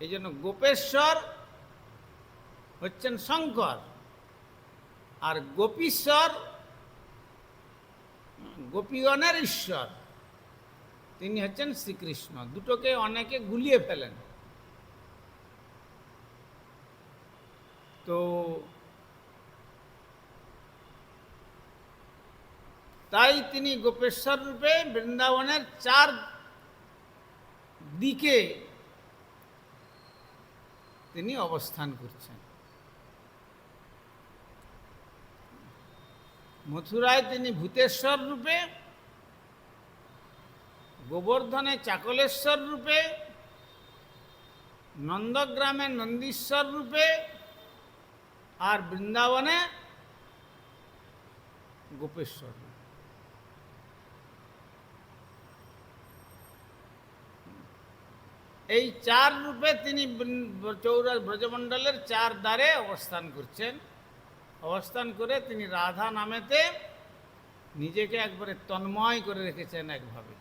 এই জন্য গোপেশ্বর হচ্ছেন শঙ্কর। আর গোপীশ্বর, গোপীগণের ঈশ্বর, তিনি হচ্ছেন শ্রীকৃষ্ণ। দুটোকে অনেকে গুলিয়ে ফেলেন। তো তাই তিনি গোপেশ্বর রূপে বৃন্দাবনের চার দিকে তিনি অবস্থান করছেন মথুরায় তিনি ভূতেশ্বর রূপে, গোবর্ধনে চাকলেশ্বর রূপে, নন্দগ্রামে নন্দীশ্বর রূপে, আর বৃন্দাবনে গোপেশ্বর রূপে। এই চার রূপে তিনি চৌরা ব্রজমণ্ডলের চার দ্বারে অবস্থান করছেন। অবস্থান করে তিনি রাধা নামেতে নিজেকে একবারে তন্ময় করে রেখেছেন একভাবে।